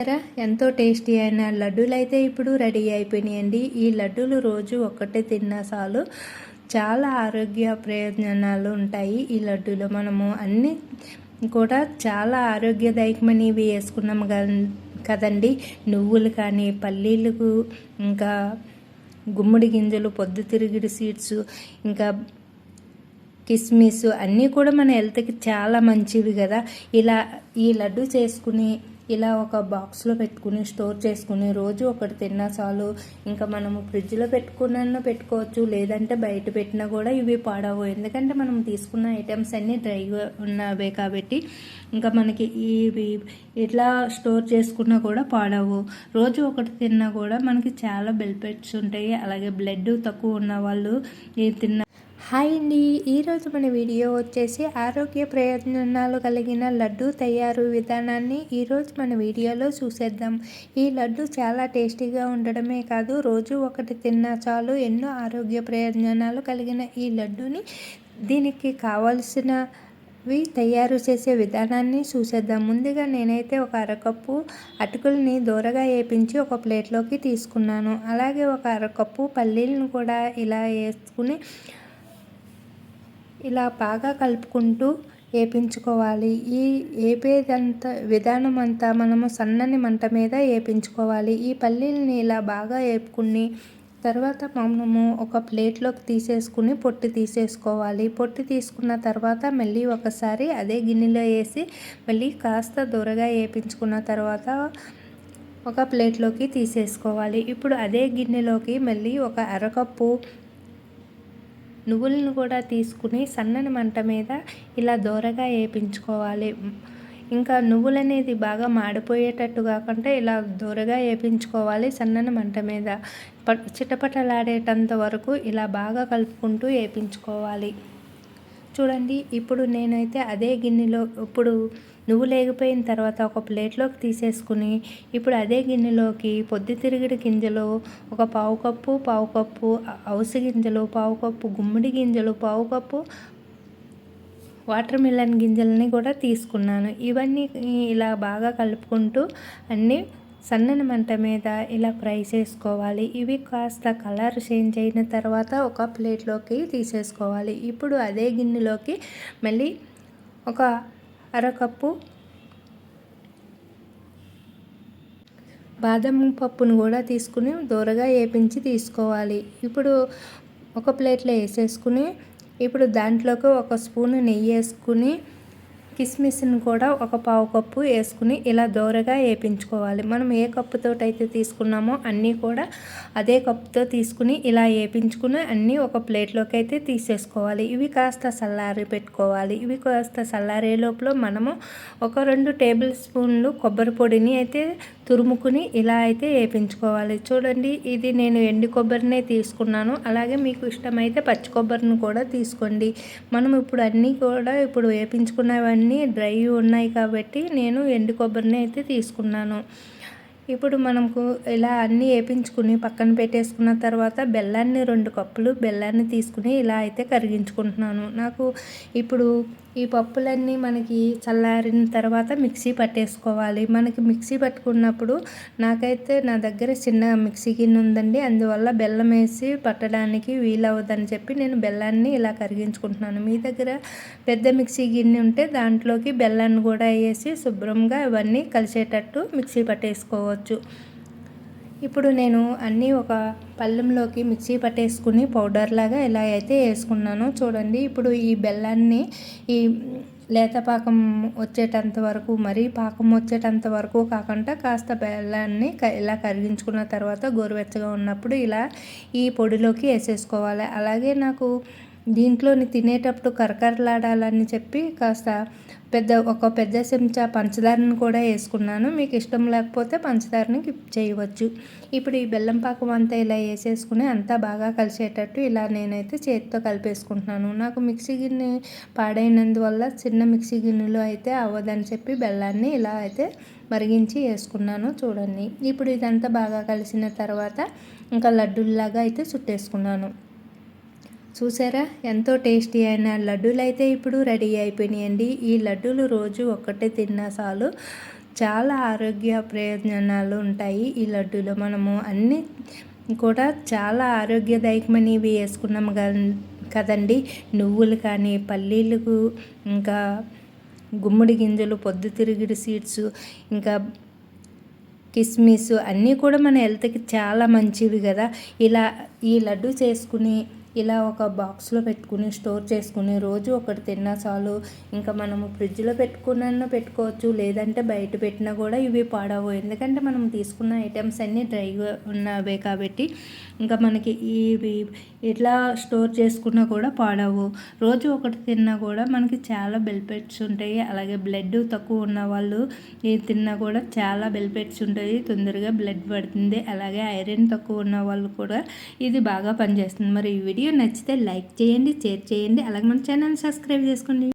చూసారా? ఎంతో టేస్టీ అయిన లడ్డూలు అయితే ఇప్పుడు రెడీ అయిపోయినాయండి. ఈ లడ్డూలు రోజు ఒక్కటే తిన్నా చాలు. చాలా ఆరోగ్య ప్రయోజనాలు ఉంటాయి ఈ లడ్డూలు. మనము అన్నీ కూడా చాలా ఆరోగ్యదాయకమైనవి వేసుకున్నాము కదండి. నువ్వులు కానీ పల్లీలకు ఇంకా గుమ్మడి గింజలు పొద్దుతిరుగుడు సీడ్స్ ఇంకా కిస్మిస్ అన్నీ కూడా మన హెల్త్కి చాలా మంచివి కదా. ఇలా ఈ లడ్డు చేసుకుని ఇలా ఒక బాక్స్లో పెట్టుకుని స్టోర్ చేసుకుని రోజు ఒకటి తిన్నా చాలు. ఇంకా మనము ఫ్రిడ్జ్లో పెట్టుకున్న పెట్టుకోవచ్చు లేదంటే బయట పెట్టినా కూడా ఇవి పాడవు. ఎందుకంటే మనం తీసుకున్న ఐటమ్స్ అన్నీ డ్రైగా ఉన్నవే కాబట్టి ఇంకా మనకి ఇవి ఇట్లా స్టోర్ చేసుకున్నా కూడా పాడవు. రోజు ఒకటి తిన్నా కూడా మనకి చాలా బెనిఫిట్స్ ఉంటాయి. అలాగే బ్లడ్ తక్కువ ఉన్న వాళ్ళు తిన్న హాయ్ అండి. ఈరోజు మన వీడియో వచ్చేసి ఆరోగ్య ప్రయోజనాలు కలిగిన లడ్డు తయారు విధానాన్ని ఈరోజు మన వీడియోలో చూసేద్దాం. ఈ లడ్డు చాలా టేస్టీగా ఉండడమే కాదు రోజు ఒకటి తిన్నా చాలు ఎన్నో ఆరోగ్య ప్రయోజనాలు కలిగిన ఈ లడ్డుని దీనికి కావలసినవి తయారు చేసే విధానాన్ని చూసేద్దాం. ముందుగా నేనైతే ఒక అరకప్పు అటుకుల్ని దూరగా వేపించి ఒక ప్లేట్లోకి తీసుకున్నాను. అలాగే ఒక అరకప్పు పల్లీలను కూడా ఇలా వేసుకుని ఇలా బాగా కలుపుకుంటూ వేపించుకోవాలి ఈ వేపేదంతా విధానం అంతా మనము సన్నని మంట మీద వేపించుకోవాలి ఈ పల్లీలని ఇలా బాగా వేపుకుని తర్వాత మనము ఒక ప్లేట్లోకి తీసేసుకుని పొట్టు తీసేసుకోవాలి. పొట్టు తీసుకున్న తర్వాత మళ్ళీ ఒకసారి అదే గిన్నెలో వేసి మళ్ళీ కాస్త దూరగా వేపించుకున్న తర్వాత ఒక ప్లేట్లోకి తీసేసుకోవాలి. ఇప్పుడు అదే గిన్నెలోకి మళ్ళీ ఒక అరకప్పు నువ్వులను కూడా తీసుకుని సన్నని మంట మీద ఇలా దోరగా వేపించుకోవాలి ఇంకా నువ్వులు అనేది బాగా మాడిపోయేటట్టు కాకుండా ఇలా దూరగా వేపించుకోవాలి సన్నని మంట మీద. చిటపటలాడేటంత వరకు ఇలా బాగా కలుపుకుంటూ వేపించుకోవాలి చూడండి ఇప్పుడు నేనైతే అదే గిన్నెలో ఇప్పుడు నువ్వు లేగిపోయిన తర్వాత ఒక ప్లేట్లోకి తీసేసుకుని ఇప్పుడు అదే గిన్నెలోకి పొద్దుతిరుగుడు గింజలు ఒక పావు కప్పు పావు కప్పు అవసి గింజలు పావు కప్పు గుమ్మడి గింజలు పావు కప్పు వాటర్ మిలన్ గింజలని కూడా తీసుకున్నాను. ఇవన్నీ ఇలా బాగా కలుపుకుంటూ అన్నీ సన్నని మంట మీద ఇలా ఫ్రై చేసుకోవాలి. ఇవి కాస్త కలర్ చేంజ్ అయిన తర్వాత ఒక ప్లేట్లోకి తీసేసుకోవాలి. ఇప్పుడు అదే గిన్నెలోకి మళ్ళీ ఒక అరకప్పు బాదం పప్పును కూడా తీసుకుని దూరగా వేపించి తీసుకోవాలి. ఇప్పుడు ఒక ప్లేట్లో వేసేసుకుని ఇప్పుడు దాంట్లోకి ఒక స్పూన్ నెయ్యి వేసుకుని కిస్మిస్ని కూడా ఒక పావు కప్పు వేసుకుని ఇలా దోరగా వేపించుకోవాలి. మనం ఏ కప్పుతో అయితే తీసుకున్నామో అన్నీ కూడా అదే కప్పుతో తీసుకుని ఇలా వేపించుకుని అన్నీ ఒక ప్లేట్లోకి అయితే తీసేసుకోవాలి. ఇవి కాస్త చల్లారి పెట్టుకోవాలి. ఇవి కాస్త చల్లారే లోపల మనము ఒక రెండు టేబుల్ స్పూన్లు కొబ్బరి పొడిని అయితే తురుముకుని ఇలా అయితే వేపించుకోవాలి. చూడండి ఇది నేను ఎండు కొబ్బరినే తీసుకున్నాను. అలాగే మీకు ఇష్టమైతే పచ్చి కొబ్బరిని కూడా తీసుకోండి. మనం ఇప్పుడు అన్నీ కూడా ఇప్పుడు వేపించుకున్నవన్నీ డ్రై ఉన్నాయి కాబట్టి నేను ఎండు కొబ్బరిని అయితే తీసుకున్నాను. ఇప్పుడు మనకు ఇలా అన్నీ వేపించుకుని పక్కన పెట్టేసుకున్న తర్వాత బెల్లాన్ని రెండు కప్పులు బెల్లాన్ని తీసుకుని ఇలా అయితే కరిగించుకుంటున్నాను. నాకు ఇప్పుడు ఈ పప్పులన్నీ మనకి చల్లారిన తర్వాత మిక్సీ పట్టేసుకోవాలి. మనకి మిక్సీ పట్టుకున్నప్పుడు నాకైతే నా దగ్గర చిన్న మిక్సీ గిన్నె ఉందండి. అందువల్ల బెల్లం వేసి పట్టడానికి వీలవద్దని చెప్పి నేను బెల్లాన్ని ఇలా కరిగించుకుంటున్నాను. మీ దగ్గర పెద్ద మిక్సీ గిన్నె ఉంటే దాంట్లోకి బెల్లాన్ని కూడా వేసి శుభ్రంగా ఇవన్నీ కలిసేటట్టు మిక్సీ పట్టేసుకోవచ్చు. ఇప్పుడు నేను అన్నీ ఒక పళ్ళెంలోకి మిక్సీ పట్టేసుకుని పౌడర్ లాగా ఎలా అయితే వేసుకున్నానో. చూడండి ఇప్పుడు ఈ బెల్లాన్ని ఈ లేత పాకం వచ్చేటంత వరకు మరీ పాకం వచ్చేటంత వరకు కాకుండా కాస్త బెల్లాన్ని ఇలా కరిగించుకున్న తర్వాత గోరువెచ్చగా ఉన్నప్పుడు ఇలా ఈ పొడిలోకి వేసేసుకోవాలి. అలాగే నాకు దీంట్లోని తినేటప్పుడు కరకరలాడాలని చెప్పి కాస్త పెద్ద ఒక పెద్ద చెంచా పంచదారని కూడా వేసుకున్నాను. మీకు ఇష్టం లేకపోతే పంచదారని చేయవచ్చు. ఇప్పుడు ఈ బెల్లం పాకం అంతా ఇలా వేసేసుకుని అంతా బాగా కలిసేటట్టు ఇలా నేనైతే చేతితో కలిపేసుకుంటున్నాను. నాకు మిక్సీ గిన్నె పాడైనందువల్ల చిన్న మిక్సీ గిన్నెలో అయితే అవ్వదని చెప్పి బెల్లాన్ని ఇలా అయితే మరిగించి వేసుకున్నాను చూడండి. ఇప్పుడు ఇదంతా బాగా కలిసిన తర్వాత ఇంకా లడ్డూల్లాగా అయితే చుట్టేసుకున్నాను. చూసారా? ఎంతో టేస్టీ అయిన లడ్డూలు అయితే ఇప్పుడు రెడీ అయిపోయినాయండి. ఈ లడ్డూలు రోజు ఒక్కటే తిన్నా చాలు. చాలా ఆరోగ్య ప్రయోజనాలు ఉంటాయి ఈ లడ్డూలు. మనము అన్నీ కూడా చాలా ఆరోగ్యదాయకమైనవి వేసుకున్నాం కదండి. నువ్వులు కానీ పల్లీలకు ఇంకా గుమ్మడి గింజలు పొద్దుతిరుగుడు సీడ్స్ ఇంకా కిస్మిస్ అన్నీ కూడా మన హెల్త్కి చాలా మంచివి కదా. ఇలా ఈ లడ్డు చేసుకుని ఇలా ఒక బాక్స్లో పెట్టుకుని స్టోర్ చేసుకుని రోజు ఒకటి తిన్నా చాలు. ఇంకా మనము ఫ్రిడ్జ్లో పెట్టుకున్న పెట్టుకోవచ్చు లేదంటే బయట పెట్టినా కూడా ఇవి పాడవు. ఎందుకంటే మనం తీసుకున్న ఐటమ్స్ అన్నీ డ్రైగా ఉన్నవే కాబట్టి ఇంకా మనకి ఇవి ఇట్లా స్టోర్ చేసుకున్నా కూడా పాడవు. రోజు ఒకటి తిన్నా కూడా మనకి చాలా బెనిఫిట్స్ ఉంటాయి. అలాగే బ్లడ్ తక్కువ ఉన్న వాళ్ళు ఇది తిన్నా కూడా చాలా బెనిఫిట్స్ ఉంటాయి. తొందరగా బ్లడ్ పడుతుంది. అలాగే ఐరన్ తక్కువ ఉన్న వాళ్ళు కూడా ఇది బాగా పనిచేస్తుంది. మరి ఈ వీడియో నచ్చితే లైక్ చేయండి షేర్ చేయండి అలాగే మన ఛానల్ సబ్స్క్రైబ్ చేసుకోండి.